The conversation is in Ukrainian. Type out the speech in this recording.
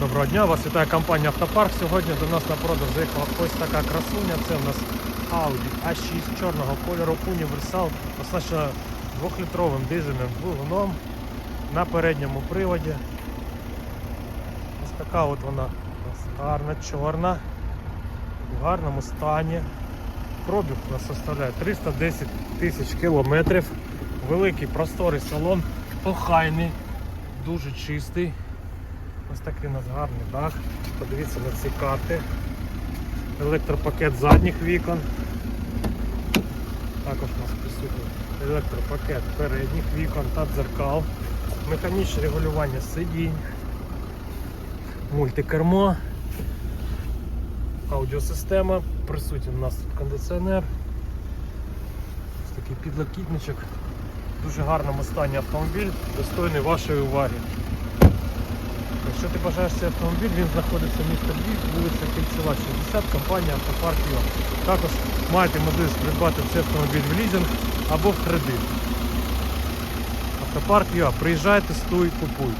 Доброго дня, вас вітає компанія Автопарк. Сьогодні до нас на продаж заїхала ось така красуня. Це у нас Audi A6 чорного кольору універсал, оснащена 2-літровим дизельним двигуном на передньому приводі. Ось така от вона гарна, чорна, в гарному стані. Пробіг у нас составляє 310 тисяч кілометрів. Великий просторий салон, охайний, дуже чистий. Ось такий у нас гарний дах. Подивіться на ці карти. Електропакет задніх вікон. Також у нас присутній електропакет передніх вікон та дзеркал. Механічне регулювання сидінь. Мультикермо. Аудіосистема. Присутній у нас тут кондиціонер. Ось такий підлокітничок. Дуже гарному стані автомобіль, достойний вашої уваги. Якщо ти бажаєш цей автомобіль, він знаходиться в місті Львів, вулиця Кільцева, 60, компанія Автопарк Йо. Також маєте можливість придбати цей автомобіль в лізинг або в кредит. Автопарк Йо. Приїжджай, тестуй, купуй.